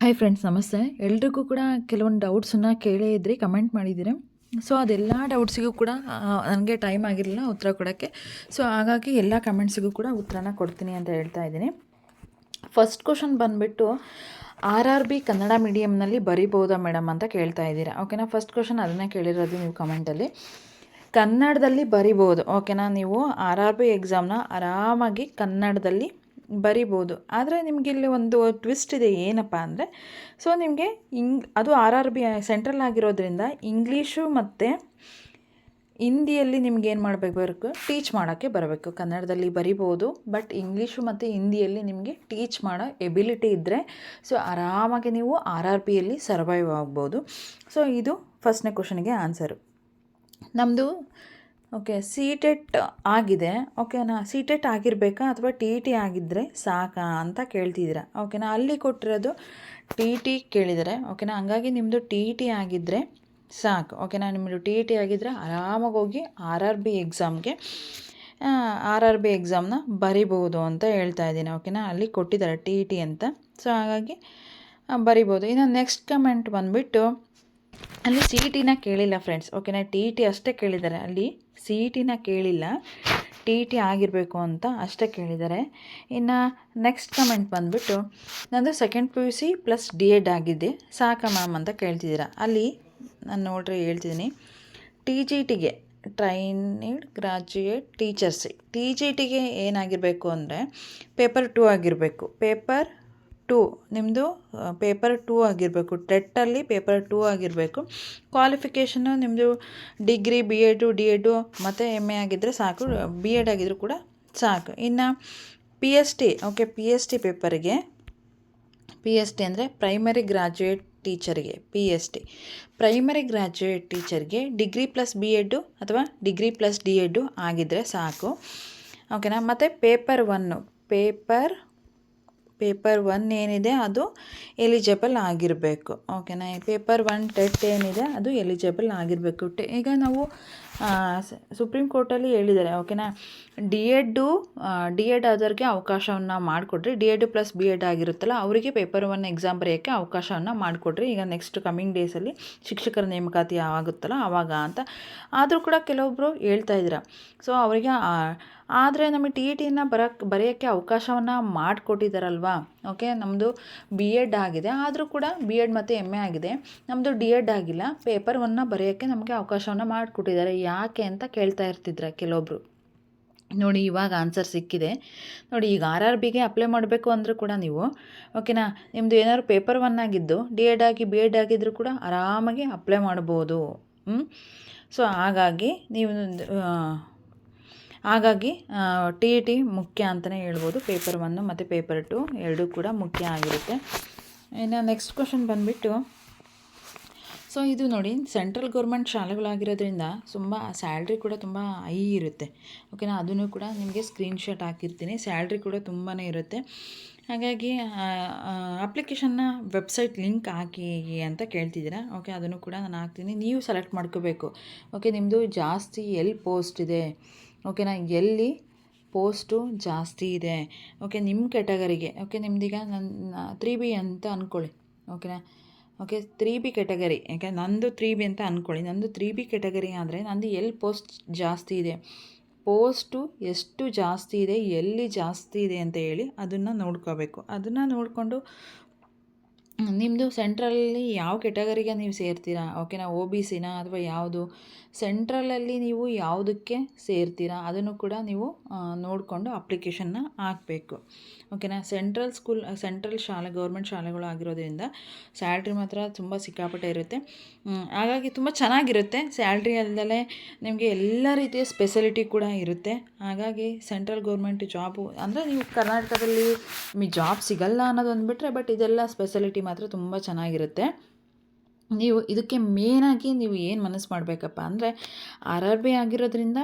Hi friends ನಮಸ್ತೆ. ಎಲ್ರಿಗೂ ಕೂಡ ಕೆಲವೊಂದು ಡೌಟ್ಸನ್ನು ಕೇಳೇ ಇದ್ರಿ ಕಮೆಂಟ್ ಮಾಡಿದ್ದೀರಿ ಸೊ ಅದೆಲ್ಲ ಡೌಟ್ಸಿಗೂ ಕೂಡ ನನಗೆ ಟೈಮ್ ಆಗಿರಲಿಲ್ಲ, ಉತ್ತರ ಕೊಡೋಕ್ಕೆ. ಸೊ ಹಾಗಾಗಿ ಎಲ್ಲ ಕಮೆಂಟ್ಸಿಗೂ ಕೂಡ ಉತ್ತರನ ಕೊಡ್ತೀನಿ ಅಂತ ಹೇಳ್ತಾ ಇದ್ದೀನಿ. ಫಸ್ಟ್ ಕ್ವಶನ್ ಬಂದುಬಿಟ್ಟು ಆರ್ ಆರ್ ಬಿ ಕನ್ನಡ ಮೀಡಿಯಮ್ನಲ್ಲಿ ಬರಿಬೋದಾ ಮೇಡಮ್ ಅಂತ ಕೇಳ್ತಾ ಇದ್ದೀರಾ? ಓಕೆನಾ ಫಸ್ಟ್ ಕ್ವಶನ್ ಅದನ್ನೇ ಕೇಳಿರೋದು ನೀವು ಕಮೆಂಟಲ್ಲಿ ಕನ್ನಡದಲ್ಲಿ ಬರಿಬೋದು ಓಕೆನಾ ನೀವು ಆರ್ ಆರ್ ಬಿ ಎಕ್ಸಾಮ್ನ ಆರಾಮಾಗಿ ಕನ್ನಡದಲ್ಲಿ ಬರಿಬೋದು. ಆದರೆ ನಿಮಗೆ ಇಲ್ಲಿ ಒಂದು ಟ್ವಿಸ್ಟ್ ಇದೆ ಏನಪ್ಪ ಅಂದರೆ ಸೊ ನಿಮಗೆ ಇಂಗ್ ಅದು ಆರ್ ಆರ್ ಬಿ ಸೆಂಟ್ರಲ್ ಆಗಿರೋದ್ರಿಂದ ಇಂಗ್ಲೀಷು ಮತ್ತು ಹಿಂದಿಯಲ್ಲಿ ನಿಮ್ಗೆ ಏನು ಮಾಡಬೇಕು ಬರಬೇಕು? ಟೀಚ್ ಮಾಡೋಕ್ಕೆ ಬರಬೇಕು. ಕನ್ನಡದಲ್ಲಿ ಬರಿಬೋದು ಬಟ್ ಇಂಗ್ಲೀಷು ಮತ್ತು ಹಿಂದಿಯಲ್ಲಿ ನಿಮಗೆ ಟೀಚ್ ಮಾಡೋ ಎಬಿಲಿಟಿ ಇದ್ದರೆ ಸೊ ಆರಾಮಾಗಿ ನೀವು ಆರ್ ಆರ್ ಪಿಯಲ್ಲಿ ಸರ್ವೈವ್ ಆಗ್ಬೋದು. ಸೊ ಇದು ಫಸ್ಟ್ನೇ ಕ್ವಶನ್ಗೆ ಆನ್ಸರು ನಮ್ಮದು ಓಕೆ ಸಿ ಟೆಟ್ ಆಗಿದೆ. ಓಕೆನಾ ಸಿ ಟೆಟ್ ಆಗಿರಬೇಕಾ ಅಥವಾ ಟಿ ಟಿ ಆಗಿದ್ದರೆ ಸಾಕಾ ಅಂತ ಕೇಳ್ತಿದ್ದೀರಾ? ಓಕೆನಾ, ಅಲ್ಲಿ ಕೊಟ್ಟಿರೋದು ಟಿ ಟಿ ಕೇಳಿದರೆ. ಓಕೆನಾ, ಹಂಗಾಗಿ ನಿಮ್ಮದು ಟಿ ಟಿ ಆಗಿದ್ದರೆ ಸಾಕು. ಓಕೆನಾ ನಿಮ್ಮದು ಟಿ ಟಿ ಆಗಿದ್ದರೆ ಆರಾಮಾಗಿ ಹೋಗಿ ಆರ್ ಆರ್ ಬಿ ಎಕ್ಸಾಮ್ಗೆ ಆರ್ ಆರ್ ಬಿ ಎಕ್ಸಾಮ್ನ ಬರಿಬೋದು ಅಂತ ಹೇಳ್ತಾ ಇದ್ದೀನಿ. ಓಕೆನಾ, ಅಲ್ಲಿ ಕೊಟ್ಟಿದ್ದಾರೆ ಟಿ ಟಿ ಅಂತ. ಸೊ, ಹಾಗಾಗಿ ಬರಿಬೋದು. ಇನ್ನು ನೆಕ್ಸ್ಟ್ ಕಮೆಂಟ್ ಬಂದುಬಿಟ್ಟು ಅಲ್ಲಿ ಸಿ ಇ ಟಿನ ಕೇಳಿಲ್ಲ ಫ್ರೆಂಡ್ಸ್ ಓಕೆನಾ ಟಿ ಇ ಟಿ ಅಷ್ಟೇ ಕೇಳಿದ್ದಾರೆ. ಅಲ್ಲಿ ಸಿ ಇ ಟಿನ ಕೇಳಿಲ್ಲ. ಟಿ ಇ ಟಿ ಆಗಿರಬೇಕು ಅಂತ ಅಷ್ಟೇ ಕೇಳಿದ್ದಾರೆ. ಇನ್ನು ನೆಕ್ಸ್ಟ್ ಕಮೆಂಟ್ ಬಂದುಬಿಟ್ಟು, ನಂದು second P U C plus D Ed ಆಗಿದೆ. ಸಾಕಾ ಮ್ಯಾಮ್ ಅಂತ ಕೇಳ್ತಿದ್ದೀರಾ? ಅಲ್ಲಿ ನಾನು ನೋಡ್ರಿ ಹೇಳ್ತಿದ್ದೀನಿ. ಟಿ ಜಿ ಟಿಗೆ trained graduate teachers T G ಟಿಗೆ ಏನಾಗಿರಬೇಕು ಅಂದರೆ ಪೇಪರ್ ಟೂ ಆಗಿರಬೇಕು. ಪೇಪರ್ ಟೂ ನಿಮ್ಮದು ಪೇಪರ್ ಟೂ ಆಗಿರಬೇಕು. ಟೆಟ್ಟಲ್ಲಿ ಪೇಪರ್ ಟೂ ಆಗಿರಬೇಕು. ಕ್ವಾಲಿಫಿಕೇಷನು ನಿಮ್ಮದು degree B Ed D Ed ಮತ್ತು ಎಂ ಎ ಆಗಿದ್ದರೆ ಸಾಕು ಬಿ ಎಡ್ ಆಗಿದ್ದರೂ ಕೂಡ ಸಾಕು. ಇನ್ನು P S T okay P S T ಪೇಪರ್ಗೆ ಪಿ ಎಸ್ ಟಿ ಅಂದರೆ primary graduate ಟೀಚರ್ಗೆ P S T primary graduate ಟೀಚರ್ಗೆ degree plus B Ed ಅಥವಾ ಡಿಗ್ರಿ ಪ್ಲಸ್ ಡಿ ಎಡ್ಡು ಆಗಿದ್ದರೆ ಸಾಕು. ಓಕೆನಾ ಮತ್ತು paper one paper paper one ಏನಿದೆ ಅದು ಎಲಿಜಿಬಲ್ ಆಗಿರಬೇಕು. ಓಕೆನಾ ಪೇಪರ್ ಒನ್ ಟೆಟ್ ಏನಿದೆ ಅದು ಎಲಿಜಿಬಲ್ ಆಗಿರಬೇಕು. ಈಗ ನಾವು ಸುಪ್ರೀಂ ಕೋರ್ಟಲ್ಲಿ ಹೇಳಿದ್ದಾರೆ ಓಕೆನಾ ಡಿ ಎಡ್ಡು ಡಿ ಎಡ್ ಆದವ್ರಿಗೆ ಅವಕಾಶವನ್ನು ಮಾಡಿಕೊಡ್ರಿ. D Ed plus B Ed ಆಗಿರುತ್ತಲ್ಲ, ಅವರಿಗೆ ಪೇಪರ್ ಒನ್ ಎಕ್ಸಾಮ್ ಬರೆಯೋಕ್ಕೆ ಅವಕಾಶವನ್ನು ಮಾಡಿಕೊಡ್ರಿ. ಈಗ ನೆಕ್ಸ್ಟ್ ಕಮಿಂಗ್ ಡೇಸಲ್ಲಿ ಶಿಕ್ಷಕರ ನೇಮಕಾತಿ ಆಗುತ್ತಲ್ಲ ಆವಾಗ ಅಂತ. ಆದರೂ ಕೂಡ ಕೆಲವೊಬ್ಬರು ಹೇಳ್ತಾ ಇದ್ದೀರ. ಸೊ ಅವರಿಗೆ ಆದರೆ ನಮಗೆ ಟಿ ಇ ಟಿನ ಬರೋಕ್ಕೆ ಬರೆಯೋಕ್ಕೆ ಅವಕಾಶವನ್ನು ಮಾಡಿಕೊಟ್ಟಿದ್ದಾರಲ್ವಾ ಓಕೆ ನಮ್ಮದು ಬಿ ಎಡ್ ಆಗಿದೆ. ಆದರೂ ಕೂಡ ಬಿ ಎಡ್ ಮತ್ತು ಎಂ ಎ ಆಗಿದೆ. ನಮ್ಮದು ಡಿ ಎಡ್ ಆಗಿಲ್ಲ ಪೇಪರ್ ಒನ್ನ ಬರೆಯೋಕ್ಕೆ ನಮಗೆ ಅವಕಾಶವನ್ನು ಮಾಡಿಕೊಟ್ಟಿದ್ದಾರೆ. ಯಾಕೆ ಅಂತ ಕೇಳ್ತಾ ಇರ್ತಿದ್ರ ಕೆಲವೊಬ್ರು? ನೋಡಿ, ಇವಾಗ ಆನ್ಸರ್ ಸಿಕ್ಕಿದೆ. ನೋಡಿ, ಈಗ ಆರ್ ಆರ್ ಬಿಗೆ ಅಪ್ಲೈ ಮಾಡಬೇಕು ಅಂದರೂ ಕೂಡ ನೀವು ಓಕೆನಾ ನಿಮ್ಮದು ಏನಾದ್ರು ಪೇಪರ್ ಒನ್ ಆಗಿದ್ದು ಡಿ ಎಡ್ ಆಗಿ ಬಿ ಎಡ್ ಆಗಿದ್ದರೂ ಕೂಡ ಆರಾಮಾಗಿ ಅಪ್ಲೈ ಮಾಡ್ಬೋದು. ಸೊ ಹಾಗಾಗಿ ನೀವು ಹಾಗಾಗಿ ಟಿ ಇ ಟಿ ಮುಖ್ಯ ಅಂತಲೇ ಹೇಳ್ಬೋದು. ಪೇಪರ್ ಒನ್ನು ಮತ್ತು ಪೇಪರ್ ಟು ಎರಡೂ ಕೂಡ ಮುಖ್ಯ ಆಗಿರುತ್ತೆ. ಇನ್ನು ನೆಕ್ಸ್ಟ್ ಕ್ವಶನ್ ಬಂದುಬಿಟ್ಟು ಸೊ ಇದು ನೋಡಿ ಸೆಂಟ್ರಲ್ ಗೌರ್ಮೆಂಟ್ ಶಾಲೆಗಳಾಗಿರೋದ್ರಿಂದ ತುಂಬ ಸ್ಯಾಲ್ರಿ ಕೂಡ ತುಂಬ ಹೈ ಇರುತ್ತೆ. ಓಕೆನಾ ಅದನ್ನು ಕೂಡ ನಿಮಗೆ ಸ್ಕ್ರೀನ್ಶಾಟ್ ಹಾಕಿರ್ತೀನಿ. ಸ್ಯಾಲ್ರಿ ಕೂಡ ತುಂಬಾ ಇರುತ್ತೆ. ಹಾಗಾಗಿ ಅಪ್ಲಿಕೇಶನ್ನ ವೆಬ್ಸೈಟ್ ಲಿಂಕ್ ಹಾಕಿ ಅಂತ ಕೇಳ್ತಿದ್ದೀರಾ? ಓಕೆ ಅದನ್ನು ಕೂಡ ನಾನು ಹಾಕ್ತೀನಿ. ನೀವು ಸೆಲೆಕ್ಟ್ ಮಾಡ್ಕೋಬೇಕು. ಓಕೆ ನಿಮ್ಮದು ಜಾಸ್ತಿ ಎಲ್ಲಿ ಪೋಸ್ಟ್ ಇದೆ? ಓಕೆನಾ ಎಲ್ಲಿ ಪೋಸ್ಟು ಜಾಸ್ತಿ ಇದೆ? ಓಕೆ ನಿಮ್ಮ ಕ್ಯಾಟಗರಿಗೆ ಓಕೆ ನಿಮ್ದೀಗ ನನ್ನ ತ್ರೀ ಬಿ ಅಂತ ಅಂದ್ಕೊಳ್ಳಿ ಓಕೆನಾ ಓಕೆ ತ್ರೀ ಬಿ ಕೆಟಗರಿ ಯಾಕೆ ನಂದು ತ್ರೀ ಬಿ ಅಂತ ಅಂದ್ಕೊಳ್ಳಿ ನಂದು ತ್ರೀ ಬಿ ಕೆಟಗರಿ ಆದರೆ ನಂದು ಎಲ್ಲಿ ಪೋಸ್ಟ್ ಜಾಸ್ತಿ ಇದೆ? ಪೋಸ್ಟು ಎಷ್ಟು ಜಾಸ್ತಿ ಇದೆ? ಎಲ್ಲಿ ಜಾಸ್ತಿ ಇದೆ ಅಂತ ಹೇಳಿ ಅದನ್ನು ನೋಡ್ಕೋಬೇಕು. ಅದನ್ನು ನೋಡಿಕೊಂಡು ನಿಮ್ಮದು ಸೆಂಟ್ರಲಲ್ಲಿ ಯಾವ ಕೆಟಗರಿಗೆ ನೀವು ಸೇರ್ತೀರಾ? ಓಕೆನಾ ಒ ಬಿ ಸಿನ ಅಥವಾ ಯಾವುದು? ಸೆಂಟ್ರಲಲ್ಲಿ ನೀವು ಯಾವುದಕ್ಕೆ ಸೇರ್ತೀರಾ? ಅದನ್ನು ಕೂಡ ನೀವು ನೋಡಿಕೊಂಡು ಅಪ್ಲಿಕೇಶನ್ನ ಹಾಕಬೇಕು. ಓಕೆನಾ? ಸೆಂಟ್ರಲ್ ಸ್ಕೂಲ್, ಸೆಂಟ್ರಲ್ ಶಾಲೆ, ಗೌರ್ಮೆಂಟ್ ಶಾಲೆಗಳು ಆಗಿರೋದ್ರಿಂದ ಸ್ಯಾಲ್ರಿ ಮಾತ್ರ ತುಂಬ ಸಿಕ್ಕಾಪಟ್ಟೆ ಇರುತ್ತೆ. ಹಾಗಾಗಿ ತುಂಬ ಚೆನ್ನಾಗಿರುತ್ತೆ. ಸ್ಯಾಲ್ರಿ ಅಲ್ಲದೆ ನಿಮಗೆ ಎಲ್ಲ ರೀತಿಯ ಸ್ಪೆಷಲಿಟಿ ಕೂಡ ಇರುತ್ತೆ. ಹಾಗಾಗಿ ಸೆಂಟ್ರಲ್ ಗೌರ್ಮೆಂಟ್ ಜಾಬು, ಅಂದರೆ ನೀವು ಕರ್ನಾಟಕದಲ್ಲಿ ನಿಮಗೆ ಜಾಬ್ ಸಿಗಲ್ಲ ಅನ್ನೋದು ಅಂದ್ಬಿಟ್ರೆ ಬಟ್ ಇದೆಲ್ಲ ಸ್ಪೆಷಲಿಟಿ ಮಾತ್ರ ತುಂಬ ಚೆನ್ನಾಗಿರುತ್ತೆ. ನೀವು ಇದಕ್ಕೆ ಮೇನಾಗಿ ನೀವು ಏನು ಮನಸ್ಸು ಮಾಡಬೇಕಪ್ಪ ಅಂದರೆ ಆರ್ ಆರ್ ಬಿ ಆಗಿರೋದ್ರಿಂದ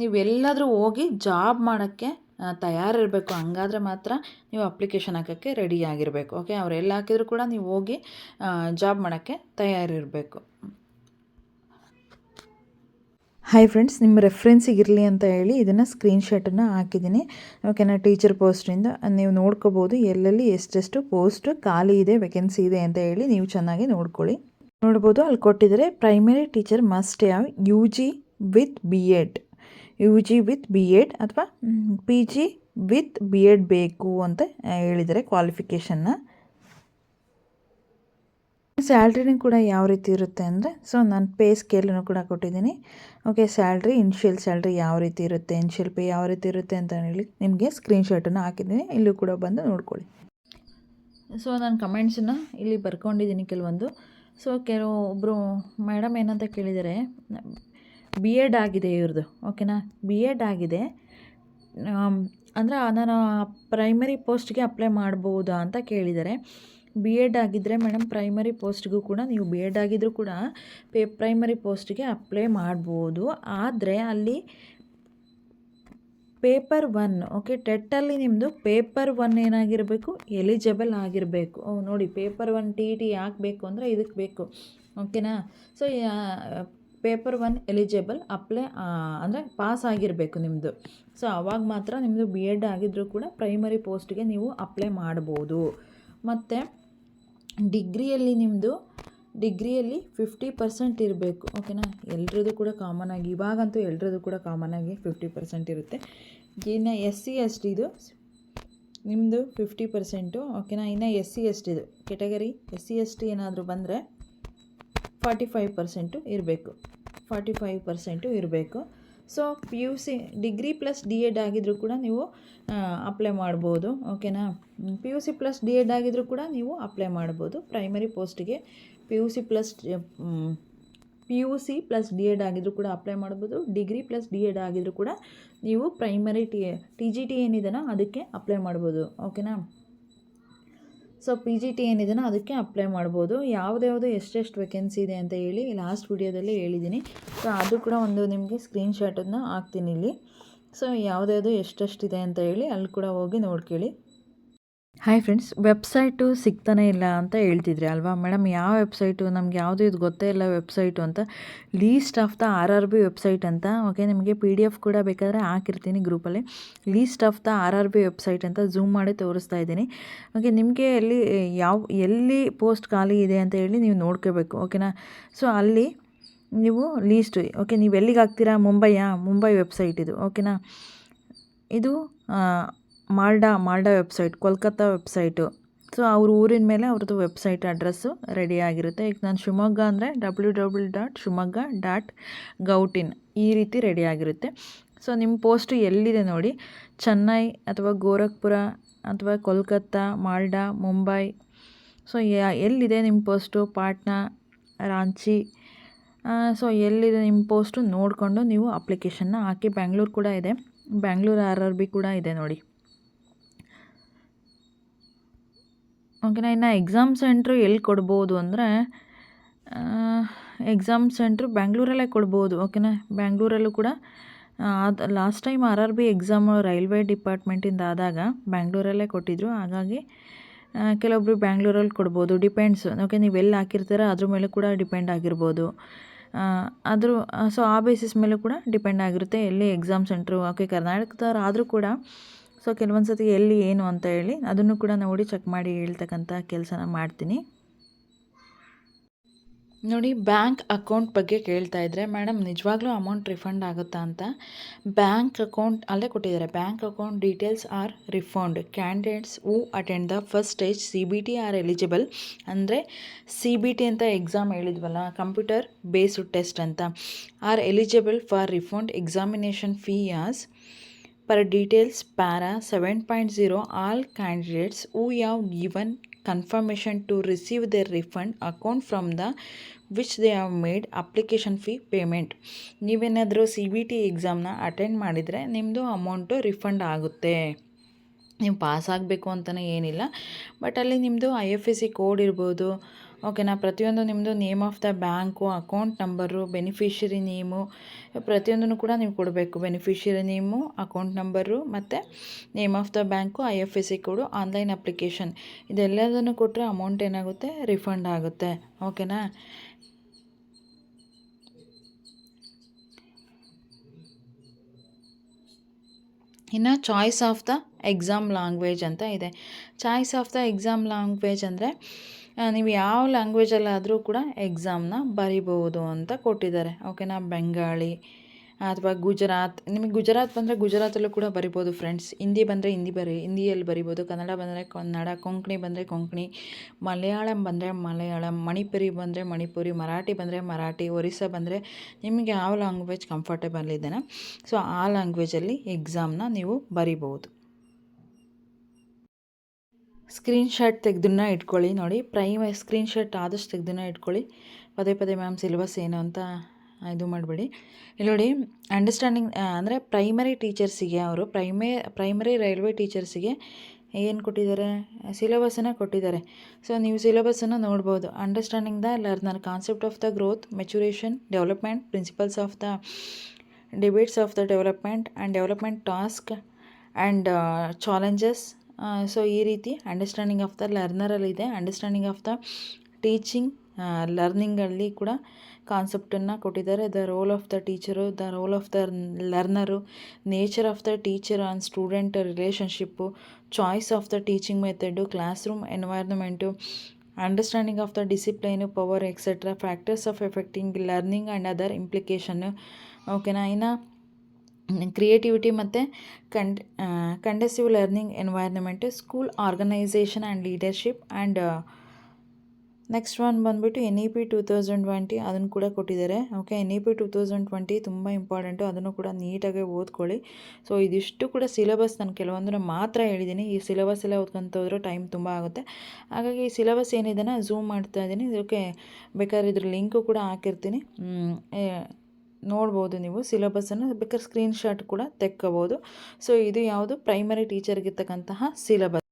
ನೀವು ಎಲ್ಲಾದರೂ ಹೋಗಿ ಜಾಬ್ ಮಾಡೋಕ್ಕೆ ತಯಾರಿರಬೇಕು. ಹಂಗಾದ್ರೆ ಮಾತ್ರ ನೀವು ಅಪ್ಲಿಕೇಶನ್ ಹಾಕೋಕ್ಕೆ ರೆಡಿ ಆಗಿರಬೇಕು. ಓಕೆ ಅವ್ರು ಎಲ್ಲ ಹಾಕಿದ್ರು ಕೂಡ ನೀವು ಹೋಗಿ ಜಾಬ್ ಮಾಡೋಕ್ಕೆ ತಯಾರಿರಬೇಕು. ಹಾಯ್ ಫ್ರೆಂಡ್ಸ್ ನಿಮ್ಮ ರೆಫ್ರೆನ್ಸಿಗೆ ಇರಲಿ ಅಂತ ಹೇಳಿ ಇದನ್ನು ಸ್ಕ್ರೀನ್ಶಾಟನ್ನು ಹಾಕಿದ್ದೀನಿ. ಓಕೆನಾ ಟೀಚರ್ ಪೋಸ್ಟಿಂದ ನೀವು ನೋಡ್ಕೋಬೋದು ಎಲ್ಲೆಲ್ಲಿ ಎಷ್ಟೆಷ್ಟು ಪೋಸ್ಟ್ ಖಾಲಿ ಇದೆ ವೆಕೆನ್ಸಿ ಇದೆ ಅಂತ ಹೇಳಿ ನೀವು ಚೆನ್ನಾಗಿ ನೋಡ್ಕೊಳ್ಳಿ. ನೋಡ್ಬೋದು, ಅಲ್ಲಿ ಕೊಟ್ಟಿದ್ದಾರೆ primary teacher must have U G with B Ed U G with B Ed ಅಥವಾ P G with B Ed ಬೇಕು ಅಂತ ಹೇಳಿದರೆ ಕ್ವಾಲಿಫಿಕೇಷನ್ನ ಸ್ಯಾಲ್ರಿನೂ ಕೂಡ ಯಾವ ರೀತಿ ಇರುತ್ತೆ ಅಂದರೆ ಸೊ ನಾನು ಪೇ ಸ್ಕೇಲನ್ನು ಕೂಡ ಕೊಟ್ಟಿದ್ದೀನಿ. ಓಕೆ ಸ್ಯಾಲ್ರಿ ಇನ್ಶಿಯಲ್ ಸ್ಯಾಲ್ರಿ ಯಾವ ರೀತಿ ಇರುತ್ತೆ ಇನ್ಷಿಯಲ್ ಪೇ ಯಾವ ರೀತಿ ಇರುತ್ತೆ ಅಂತ ಹೇಳಿ ನಿಮಗೆ ಸ್ಕ್ರೀನ್ಶಾಟನ್ನು ಹಾಕಿದ್ದೀನಿ, ಇಲ್ಲೂ ಕೂಡ ಬಂದು ನೋಡ್ಕೊಳ್ಳಿ. ಸೊ ನಾನು ಕಮೆಂಟ್ಸನ್ನು ಇಲ್ಲಿ ಬರ್ಕೊಂಡಿದ್ದೀನಿ ಕೆಲವೊಂದು. ಸೊ ಕೆಲವೊಬ್ಬರು ಮೇಡಮ್ ಏನಂತ ಕೇಳಿದರೆ ಬಿ ಎಡ್ ಆಗಿದೆ ಇವ್ರದ್ದು ಓಕೆನಾ ಬಿ ಎಡ್ ಆಗಿದೆ. ಅಂದರೆ ನಾನು ಪ್ರೈಮರಿ ಪೋಸ್ಟ್ಗೆ ಅಪ್ಲೈ ಮಾಡ್ಬೋದಾ ಅಂತ ಕೇಳಿದ್ದಾರೆ ಬಿ ಎಡ್ ಆಗಿದ್ದರೆ ಮೇಡಮ್ ಪ್ರೈಮರಿ ಪೋಸ್ಟ್ಗೂ ಕೂಡ ನೀವು ಬಿ ಎಡ್ ಆಗಿದ್ದರೂ ಕೂಡ ಪೇ ಪ್ರೈಮರಿ ಪೋಸ್ಟ್ಗೆ ಅಪ್ಲೈ ಮಾಡ್ಬೋದು. ಆದರೆ ಅಲ್ಲಿ ಪೇಪರ್ ಒನ್ ಓಕೆ ಟೆಟ್ಟಲ್ಲಿ ನಿಮ್ಮದು ಪೇಪರ್ ಒನ್ ಏನಾಗಿರಬೇಕು? ಎಲಿಜಿಬಲ್ ಆಗಿರಬೇಕು. ನೋಡಿ ಪೇಪರ್ ಒನ್ ಟಿ ಟಿ ಯಾಕೆ ಬೇಕು ಅಂದರೆ ಇದಕ್ಕೆ ಬೇಕು ಓಕೆನಾ so paper one eligible, apply ಅಂದರೆ ಪಾಸ್ ಆಗಿರಬೇಕು ನಿಮ್ಮದು ಸೊ, ಅವಾಗ ಮಾತ್ರ ನಿಮ್ಮದು ಬಿ ಎಡ್ ಆಗಿದ್ದರೂ ಕೂಡ ಪ್ರೈಮರಿ ಪೋಸ್ಟ್ಗೆ ನೀವು ಅಪ್ಲೈ ಮಾಡ್ಬೋದು. ಮತ್ತು ಡಿಗ್ರಿಯಲ್ಲಿ ನಿಮ್ಮದು ಡಿಗ್ರಿಯಲ್ಲಿ ಫಿಫ್ಟಿ ಪರ್ಸೆಂಟ್ ಇರಬೇಕು. ಓಕೆನಾ? ಎಲ್ರದ್ದು ಕೂಡ ಕಾಮನ್ ಆಗಿ, ಇವಾಗಂತೂ ಎಲ್ರದ್ದು ಕೂಡ ಕಾಮನ್ ಆಗಿ ಫಿಫ್ಟಿ ಪರ್ಸೆಂಟ್ ಇರುತ್ತೆ. ಇನ್ನು ಎಸ್ ಸಿ, ಎಸ್ ಟಿದು ನಿಮ್ಮದು ಫಿಫ್ಟಿ ಪರ್ಸೆಂಟು. ಓಕೆನಾ? ಇನ್ನು S C, S ಟಿದು. Category S C, S T ಏನಾದರೂ ಬಂದರೆ ಫಾರ್ಟಿ ಫೈವ್ ಪರ್ಸೆಂಟು ಇರಬೇಕು. ಫಾರ್ಟಿ ಫೈವ್ ಪರ್ಸೆಂಟು ಇರಬೇಕು. So P U C degree plus D Ed ಆಗಿದ್ದರೂ ಕೂಡ ನೀವು ಅಪ್ಲೈ ಮಾಡ್ಬೋದು. ಓಕೆನಾ P U C plus D Ed ಆಗಿದ್ದರೂ ಕೂಡ ನೀವು ಅಪ್ಲೈ ಮಾಡ್ಬೋದು. Primary ಪೋಸ್ಟಿಗೆ P U C plus P U C plus D Ed ಆಗಿದ್ದರೂ ಕೂಡ ಅಪ್ಲೈ ಮಾಡ್ಬೋದು. ಡಿಗ್ರಿ ಪ್ಲಸ್ ಡಿ ಎಡ್ ಆಗಿದ್ದರೂ ಕೂಡ ನೀವು primary T T G T ಏನಿದೆನೋ ಅದಕ್ಕೆ ಅಪ್ಲೈ ಮಾಡ್ಬೋದು. ಓಕೆನಾ ಸೊ ಪಿ ಜಿ ಟಿ ಏನಿದೆಯೋ ಅದಕ್ಕೆ ಅಪ್ಲೈ ಮಾಡ್ಬೋದು. ಯಾವುದ್ಯಾವುದು ಎಷ್ಟೆಷ್ಟು ವೇಕೆನ್ಸಿ ಇದೆ ಅಂತ ಹೇಳಿ ಲಾಸ್ಟ್ ವಿಡಿಯೋದಲ್ಲಿ ಹೇಳಿದ್ದೀನಿ ಸೊ ಅದು ಕೂಡ ಒಂದು ನಿಮಗೆ ಸ್ಕ್ರೀನ್ಶಾಟನ್ನು ಹಾಕ್ತೀನಿ ಇಲ್ಲಿ. ಸೊ ಯಾವುದ್ಯಾವುದು ಎಷ್ಟೆಷ್ಟಿದೆ ಅಂತ ಹೇಳಿ ಅಲ್ಲಿ ಕೂಡ ಹೋಗಿ ನೋಡ್ಕೊಳ್ಳಿ. ಹಾಯ್ ಫ್ರೆಂಡ್ಸ್ ವೆಬ್ಸೈಟು ಸಿಗ್ತಾನೆ ಇಲ್ಲ ಅಂತ ಹೇಳ್ತಿದ್ರಿ ಅಲ್ವಾ? ಮೇಡಮ್ ಯಾವ ವೆಬ್ಸೈಟು ನಮ್ಗೆ ಯಾವುದು ಇದು ಗೊತ್ತೇ ಇಲ್ಲ ವೆಬ್ಸೈಟು ಅಂತ. List of the R R B website ಅಂತ. ಓಕೆ ನಿಮಗೆ ಪಿ ಡಿ ಎಫ್ ಕೂಡ ಬೇಕಾದರೆ ಹಾಕಿರ್ತೀನಿ ಗ್ರೂಪಲ್ಲಿ list of the R R B website ಅಂತ ಝೂಮ್ ಮಾಡಿ ತೋರಿಸ್ತಾ ಇದ್ದೀನಿ. ಓಕೆ ನಿಮಗೆ ಎಲ್ಲಿ, ಯಾವ, ಎಲ್ಲಿ ಪೋಸ್ಟ್ ಖಾಲಿ ಇದೆ ಅಂತ ಹೇಳಿ ನೀವು ನೋಡ್ಕೋಬೇಕು. ಓಕೆನಾ ಸೊ ಅಲ್ಲಿ ನೀವು ಲೀಸ್ಟ್ ಓಕೆ ನೀವು ಎಲ್ಲಿಗೆ ಹಾಕ್ತೀರಾ? ಮುಂಬೈಯಾ? ಮುಂಬೈ ವೆಬ್ಸೈಟ್ ಇದು. ಓಕೆನಾ ಇದು Malda Malda website, Kolkata website. So, ಅವ್ರ ಊರಿನ ಮೇಲೆ ಅವ್ರದ್ದು ವೆಬ್ಸೈಟ್ ಅಡ್ರೆಸ್ಸು ರೆಡಿ ಆಗಿರುತ್ತೆ. ಈಗ ನಾನು ಶಿವಮೊಗ್ಗ ಅಂದರೆ W W dot Shivamogga dot ಗೌಟಿನ್ ಈ ರೀತಿ ರೆಡಿ ಆಗಿರುತ್ತೆ. ಸೊ, ನಿಮ್ಮ ಪೋಸ್ಟು ಎಲ್ಲಿದೆ ನೋಡಿ. ಚೆನ್ನೈ ಅಥವಾ ಗೋರಖ್ಪುರ ಅಥವಾ ಕೋಲ್ಕತ್ತಾ, ಮಾಲ್ಡಾ, ಮುಂಬೈ. ಸೊ ಎಲ್ಲಿದೆ ನಿಮ್ಮ ಪೋಸ್ಟು? ಪಾಟ್ನಾ, ರಾಂಚಿ. ಸೊ, ಎಲ್ಲಿದೆ ನಿಮ್ಮ ಪೋಸ್ಟು? ನೋಡಿಕೊಂಡು ನೀವು ಅಪ್ಲಿಕೇಶನ್ನ ಹಾಕಿ. ಬ್ಯಾಂಗ್ಳೂರು ಕೂಡ ಇದೆ. ಬ್ಯಾಂಗ್ಳೂರು ಆರ್ ಆರ್ ಬಿ ಕೂಡ ಇದೆ ನೋಡಿ. ಓಕೆನಾ ಇನ್ನು ಎಕ್ಸಾಮ್ ಸೆಂಟ್ರು ಎಲ್ಲಿ ಕೊಡ್ಬೋದು ಅಂದರೆ ಎಕ್ಸಾಮ್ ಸೆಂಟ್ರು ಬ್ಯಾಂಗ್ಳೂರಲ್ಲೇ ಕೊಡ್ಬೋದು, ಓಕೆನಾ? ಬ್ಯಾಂಗ್ಳೂರಲ್ಲೂ ಕೂಡ ಅದು last time R R B exam railway ಡಿಪಾರ್ಟ್ಮೆಂಟಿಂದ ಆದಾಗ ಬ್ಯಾಂಗ್ಳೂರಲ್ಲೇ ಕೊಟ್ಟಿದ್ದರು ಹಾಗಾಗಿ ಕೆಲವೊಬ್ರು ಬ್ಯಾಂಗ್ಳೂರಲ್ಲಿ ಕೊಡ್ಬೋದು ಡಿಪೆಂಡ್ಸ್ ಓಕೆ, ನೀವು ಎಲ್ಲಿ ಹಾಕಿರ್ತೀರ ಅದ್ರ ಮೇಲೆ ಕೂಡ ಡಿಪೆಂಡ್ ಆಗಿರ್ಬೋದು. ಆದರೂ ಸೊ ಆ ಬೇಸಿಸ್ ಮೇಲೂ ಕೂಡ ಡಿಪೆಂಡ್ ಆಗಿರುತ್ತೆ ಎಲ್ಲಿ ಎಕ್ಸಾಮ್ ಸೆಂಟ್ರು ಓಕೆ, ಕರ್ನಾಟಕದವ್ರು ಆದರೂ ಕೂಡ ಸೊ ಕೆಲವೊಂದು ಸತಿ ಎಲ್ಲಿ, ಏನು ಅಂತ ಹೇಳಿ ಅದನ್ನು ಕೂಡ ನೋಡಿ ಚೆಕ್ ಮಾಡಿ ಹೇಳ್ತಕ್ಕಂಥ ಕೆಲಸನ ಮಾಡ್ತೀನಿ. ನೋಡಿ ಬ್ಯಾಂಕ್ ಅಕೌಂಟ್ ಬಗ್ಗೆ ಕೇಳ್ತಾ ಇದ್ದರೆ ಮೇಡಮ್ ನಿಜವಾಗ್ಲೂ ಅಮೌಂಟ್ ರಿಫಂಡ್ ಆಗುತ್ತಾ ಅಂತ? ಬ್ಯಾಂಕ್ ಅಕೌಂಟ್ ಅಲ್ಲೇ ಕೊಟ್ಟಿದ್ದಾರೆ. Bank account details are refund candidates who attend the first stage C B T are eligible ಅಂದರೆ ಸಿ ಬಿ ಟಿ ಅಂತ ಎಕ್ಸಾಮ್ ಹೇಳಿದ್ವಲ್ಲ ಕಂಪ್ಯೂಟರ್ ಬೇಸ್ಡ್ ಟೆಸ್ಟ್ ಅಂತ. Are eligible for refund examination fee as Per details, para 7.0 all candidates who have given confirmation to receive their refund account from the which they have made application fee payment ನೀವೇನಾದರೂ C B T ಎಕ್ಸಾಮ್ನ attend ಮಾಡಿದರೆ ನಿಮ್ಮದು amount refund ಆಗುತ್ತೆ. ನೀವು pass ಆಗಬೇಕು ಅಂತಲೇ ಏನಿಲ್ಲ. But ಅಲ್ಲಿ ನಿಮ್ಮದು I F S C code ಇರ್ಬೋದು ಓಕೆನಾ ಪ್ರತಿಯೊಂದು ನಿಮ್ಮದು name of the bank account number beneficiary name ಪ್ರತಿಯೊಂದನ್ನು ಕೂಡ ನೀವು ಕೊಡಬೇಕು. ಬೆನಿಫಿಷರಿ ನೇಮು ಅಕೌಂಟ್ ನಂಬರು ಮತ್ತು name of the bank I F S C ಕೊಡು ಆನ್ಲೈನ್ ಅಪ್ಲಿಕೇಶನ್ ಇದೆಲ್ಲದನ್ನು ಕೊಟ್ಟರೆ ಅಮೌಂಟ್ ಏನಾಗುತ್ತೆ? ರಿಫಂಡ್ ಆಗುತ್ತೆ. ಓಕೆನಾ ಇನ್ನು choice of the exam language ಅಂತ ಇದೆ. Choice of the exam language ಅಂದರೆ ನೀವು ಯಾವ ಲ್ಯಾಂಗ್ವೇಜಲ್ಲಾದರೂ ಕೂಡ ಎಕ್ಸಾಮ್ನ ಬರಿಬೋದು ಅಂತ ಕೊಟ್ಟಿದ್ದಾರೆ. ಓಕೆನಾ ಬೆಂಗಾಳಿ ಅಥವಾ ಗುಜರಾತ್ ನಿಮಗೆ ಗುಜರಾತ್ ಬಂದರೆ ಗುಜರಾತಲ್ಲೂ ಕೂಡ ಬರಿಬೋದು ಫ್ರೆಂಡ್ಸ್ ಹಿಂದಿ ಬಂದರೆ ಹಿಂದಿ ಬರಿ, ಹಿಂದಿಯಲ್ಲಿ ಬರಿಬೋದು. ಕನ್ನಡ ಬಂದರೆ ಕನ್ನಡ, ಕೊಂಕಣಿ ಬಂದರೆ ಕೊಂಕಣಿ, ಮಲಯಾಳಂ ಬಂದರೆ ಮಲಯಾಳಂ, ಮಣಿಪುರಿ ಬಂದರೆ ಮಣಿಪುರಿ, ಮರಾಠಿ ಬಂದರೆ ಮರಾಠಿ, ಒರಿಸ್ಸಾ ಬಂದರೆ ನಿಮಗೆ ಯಾವ ಲ್ಯಾಂಗ್ವೇಜ್ ಕಂಫರ್ಟೇಬಲ್ ಇದೆಯಾ ಸೊ ಆ ಲ್ಯಾಂಗ್ವೇಜಲ್ಲಿ ಎಕ್ಸಾಮ್ನ ನೀವು ಬರಿಬೋದು. ಸ್ಕ್ರೀನ್ಶಾಟ್ ತೆಗೆದನ್ನ ಇಟ್ಕೊಳ್ಳಿ ನೋಡಿ. ಪ್ರೈಮ್ ಸ್ಕ್ರೀನ್ಶಾಟ್ ಆದಷ್ಟು ತೆಗೆದನ್ನ ಇಟ್ಕೊಳ್ಳಿ. ಪದೇ ಪದೇ ಮ್ಯಾಮ್ ಸಿಲೆಬಸ್ ಏನು ಅಂತ ಇದು ಮಾಡಬೇಡಿ. ಇಲ್ಲಿ ನೋಡಿ ಅಂಡರ್ಸ್ಟ್ಯಾಂಡಿಂಗ್ ಅಂದರೆ ಪ್ರೈಮರಿ ಟೀಚರ್ಸಿಗೆ ಅವರು ಪ್ರೈಮೇ ಪ್ರೈಮರಿ ರೈಲ್ವೆ ಟೀಚರ್ಸಿಗೆ ಏನು ಕೊಟ್ಟಿದ್ದಾರೆ? ಸಿಲೆಬಸ್ಸನ್ನು ಕೊಟ್ಟಿದ್ದಾರೆ. ಸೊ ನೀವು ಸಿಲೆಬಸ್ಸನ್ನು ನೋಡ್ಬೋದು. Understanding the learner concept of the growth maturation development principles of the debates of the development and development task and challenges so ಈ ರೀತಿ ಅಂಡರ್ಸ್ಟ್ಯಾಂಡಿಂಗ್ ಆಫ್ ದ ಲರ್ನರಲ್ಲಿದೆ ಅಂಡರ್ಸ್ಟ್ಯಾಂಡಿಂಗ್ ಆಫ್ ದ ಟೀಚಿಂಗ್ ಲರ್ನಿಂಗಲ್ಲಿ ಕೂಡ ಕಾನ್ಸೆಪ್ಟನ್ನು ಕೊಟ್ಟಿದ್ದಾರೆ. The role of the teacher the role of the learner nature of the teacher and student relationship choice of the teaching method classroom environment understanding of the discipline power etcetera factors of effecting learning and other implication ಓಕೆನಾ ಇನ್ನು creativity ಮತ್ತು ಕಂಡ್ conducive learning environment school organisation and leadership and next one ಬಂದುಬಿಟ್ಟು N E P two thousand twenty ಅದನ್ನು ಕೂಡ ಕೊಟ್ಟಿದ್ದಾರೆ. Okay N E P two thousand twenty ತುಂಬ important ಅದನ್ನು ಕೂಡ ನೀಟಾಗಿ ಓದ್ಕೊಳ್ಳಿ. ಸೊ ಇದಿಷ್ಟು ಕೂಡ ಸಿಲೆಬಸ್ ನಾನು ಕೆಲವೊಂದನ್ನು ಮಾತ್ರ ಹೇಳಿದ್ದೀನಿ. ಈ ಸಿಲೆಬಸ್ ಎಲ್ಲ ಹೋದ್ರೆ ಟೈಮ್ ತುಂಬ ಆಗುತ್ತೆ. ಹಾಗಾಗಿ ಈ ಸಿಲೆಬಸ್ ಏನಿದೆ ಝೂಮ್ ಮಾಡ್ತಾ ಇದ್ದೀನಿ. ಇದಕ್ಕೆ ಬೇಕಾದ್ರೆ ಇದ್ರ ಲಿಂಕು ಕೂಡ ಹಾಕಿರ್ತೀನಿ. ನೋಡ್ಬೋದು ನೀವು ಸಿಲೆಬಸನ್ನು ಬೇಕಾದ್ರೆ ಸ್ಕ್ರೀನ್ಶಾಟ್ ಕೂಡ ತೆಕ್ಕೋಬೋದು. ಸೊ ಇದು ಯಾವುದು? ಪ್ರೈಮರಿ ಟೀಚರ್ಗಿರ್ತಕ್ಕಂತಹ ಸಿಲೆಬಸ್.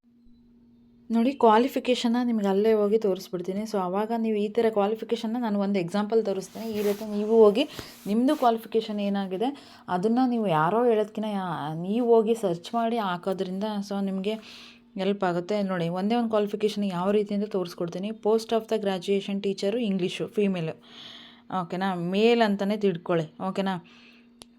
ನೋಡಿ ಕ್ವಾಲಿಫಿಕೇಷನ್ನ ನಿಮ್ಗೆ ಅಲ್ಲೇ ಹೋಗಿ ತೋರಿಸ್ಬಿಡ್ತೀನಿ. ಸೊ ಆವಾಗ ನೀವು ಈ ಥರ ಕ್ವಾಲಿಫಿಕೇಷನ್ನ ನಾನು ಒಂದು ಎಕ್ಸಾಂಪಲ್ ತೋರಿಸ್ತೀನಿ. ಈ ರೀತಿ ನೀವು ಹೋಗಿ ನಿಮ್ಮದು ಕ್ವಾಲಿಫಿಕೇಷನ್ ಏನಾಗಿದೆ, ಅದನ್ನು ನೀವು ಯಾರೋ ಹೇಳೋದ್ಕಿಂತ ನೀವು ಹೋಗಿ ಸರ್ಚ್ ಮಾಡಿ ಹಾಕೋದ್ರಿಂದ ಸೊ, ನಿಮಗೆ ಎಲ್ಪ್ ಆಗುತ್ತೆ. ನೋಡಿ, ಒಂದೇ ಒಂದು ಕ್ವಾಲಿಫಿಕೇಷನ್ ಯಾವ ರೀತಿ ಅಂತ ತೋರಿಸ್ಕೊಡ್ತೀನಿ. Post of the graduation teacher English female ಓಕೆನಾ? ಮೇಲ್ ಅಂತಲೇ ತಿಳ್ಕೊಳ್ಳಿ. ಓಕೆನಾ?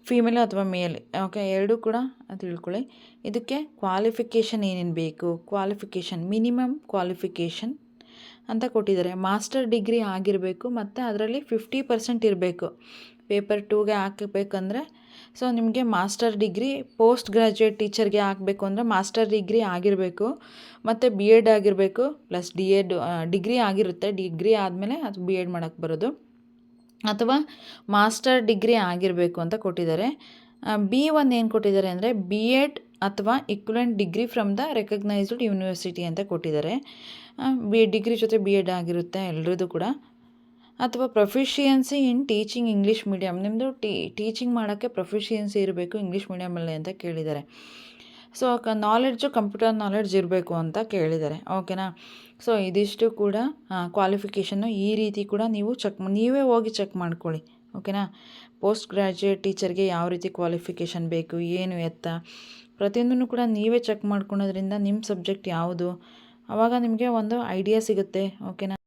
ಫೀಮೇಲ್ ಅಥವಾ ಮೇಲ್ ಓಕೆ, ಎರಡೂ ಕೂಡ ತಿಳ್ಕೊಳ್ಳಿ. ಇದಕ್ಕೆ ಕ್ವಾಲಿಫಿಕೇಷನ್ ಏನೇನು ಬೇಕು? ಕ್ವಾಲಿಫಿಕೇಷನ್ ಮಿನಿಮಮ್ ಕ್ವಾಲಿಫಿಕೇಷನ್ ಅಂತ ಕೊಟ್ಟಿದ್ದಾರೆ. ಮಾಸ್ಟರ್ ಡಿಗ್ರಿ ಆಗಿರಬೇಕು, ಮತ್ತು ಅದರಲ್ಲಿ ಫಿಫ್ಟಿ ಪರ್ಸೆಂಟ್ ಇರಬೇಕು. ಪೇಪರ್ ಟೂಗೆ ಹಾಕಬೇಕಂದ್ರೆ ಸೊ ನಿಮಗೆ ಮಾಸ್ಟರ್ ಡಿಗ್ರಿ ಪೋಸ್ಟ್ ಗ್ರ್ಯಾಜುಯೇಟ್ ಟೀಚರ್ಗೆ ಹಾಕಬೇಕು ಅಂದರೆ ಮಾಸ್ಟರ್ ಡಿಗ್ರಿ ಆಗಿರಬೇಕು, ಮತ್ತು ಬಿ ಎಡ್ ಆಗಿರಬೇಕು ಪ್ಲಸ್ ಡಿ ಎಡ್ ಡಿಗ್ರಿ ಆಗಿರುತ್ತೆ. ಡಿಗ್ರಿ ಆದಮೇಲೆ ಅದು ಬಿ ಎಡ್ ಮಾಡೋಕ್ಕೆ ಬರೋದು. ಅಥವಾ ಮಾಸ್ಟರ್ ಡಿಗ್ರಿ ಆಗಿರಬೇಕು ಅಂತ ಕೊಟ್ಟಿದ್ದಾರೆ. ಬಿ ಒನ್ ಏನು ಕೊಟ್ಟಿದ್ದಾರೆ ಅಂದರೆ ಬಿ ಎಡ್ ಅಥವಾ equivalent degree from the recognised university ಅಂತ ಕೊಟ್ಟಿದ್ದಾರೆ. ಬಿ ಎಡ್ ಡಿಗ್ರಿ ಜೊತೆ ಬಿ ಎಡ್ ಆಗಿರುತ್ತೆ ಎಲ್ಲರದ್ದು ಕೂಡ. ಅಥವಾ proficiency in teaching English medium ನಿಮ್ಮದು ಟೀ ಟೀಚಿಂಗ್ ಮಾಡೋಕ್ಕೆ ಪ್ರೊಫಿಷಿಯನ್ಸಿ ಇರಬೇಕು ಇಂಗ್ಲೀಷ್ ಮೀಡಿಯಮಲ್ಲಿ ಅಂತ ಕೇಳಿದ್ದಾರೆ. ಸೊ ನಾಲೆಡ್ಜು ಕಂಪ್ಯೂಟರ್ ನಾಲೆಡ್ಜ್ ಇರಬೇಕು ಅಂತ ಕೇಳಿದ್ದಾರೆ. ಓಕೆನಾ? ಸೊ, ಇದಿಷ್ಟು ಕೂಡ ಕ್ವಾಲಿಫಿಕೇಷನ್ನು ಈ ರೀತಿ ಕೂಡ ನೀವು ಚೆಕ್ ನೀವೇ ಹೋಗಿ ಚೆಕ್ ಮಾಡ್ಕೊಳ್ಳಿ. ಓಕೆನಾ? ಪೋಸ್ಟ್ ಗ್ರ್ಯಾಜುಯೇಟ್ ಟೀಚರ್ಗೆ ಯಾವ ರೀತಿ ಕ್ವಾಲಿಫಿಕೇಷನ್ ಬೇಕು, ಏನು ಎತ್ತ? ಪ್ರತಿಯೊಂದನ್ನು ಕೂಡ ನೀವೇ ಚೆಕ್ ಮಾಡ್ಕೊಳೋದ್ರಿಂದ ನಿಮ್ಮ ಸಬ್ಜೆಕ್ಟ್ ಯಾವುದು? ಆವಾಗ ನಿಮಗೆ ಒಂದು ಐಡಿಯಾ ಸಿಗುತ್ತೆ. ಓಕೆನಾ?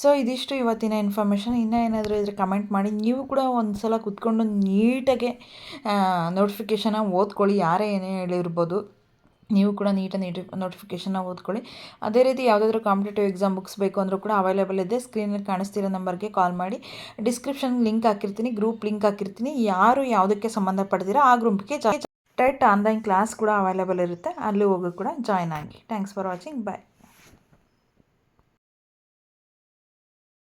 ಸೊ ಇದಿಷ್ಟು ಇವತ್ತಿನ ಇನ್ಫಾರ್ಮೇಷನ್ ಇನ್ನೂ ಏನಾದರೂ ಇದ್ರೆ ಕಮೆಂಟ್ ಮಾಡಿ. ನೀವು ಕೂಡ ಒಂದು ಸಲ ಕುತ್ಕೊಂಡು ನೀಟಾಗೆ ನೋಟಿಫಿಕೇಷನ್ನ ಓದ್ಕೊಳ್ಳಿ. ಯಾರೇ ಏನೇ ಹೇಳಿರ್ಬೋದು, ನೀವು ಕೂಡ ನೀಟಾಗಿ ನೀಟಿ ನೋಟಿಫಿಕೇಷನ್ನ ಓದ್ಕೊಳ್ಳಿ. ಅದೇ ರೀತಿ ಯಾವುದಾದ್ರೂ ಕಾಂಪಿಟೇಟಿವ್ ಎಕ್ಸಾಮ್ ಬುಕ್ಸ್ ಬೇಕು ಅಂದರೂ ಕೂಡ ಅವೈಲೇಬಲ್ ಇದೆ. ಸ್ಕ್ರೀನಲ್ಲಿ ಕಾಣಿಸ್ತಿರೋ ನಂಬರ್ಗೆ ಕಾಲ್ ಮಾಡಿ. ಡಿಸ್ಕ್ರಿಪ್ಷನ್ ಲಿಂಕ್ ಹಾಕಿರ್ತೀನಿ ಗ್ರೂಪ್ ಲಿಂಕ್ ಹಾಕಿರ್ತೀನಿ. ಯಾರು ಯಾವುದಕ್ಕೆ ಸಂಬಂಧಪಡ್ತೀರೋ ಆ ಗ್ರೂಪ್ಗೆ ಟೆಟ್ ಆನ್ಲೈನ್ ಕ್ಲಾಸ್ ಕೂಡ ಅವೈಲೇಬಲ್ ಇರುತ್ತೆ. ಅಲ್ಲಿ ಹೋಗಿ ಕೂಡ ಜಾಯ್ನ್ ಆಗಿ. Thanks for watching bye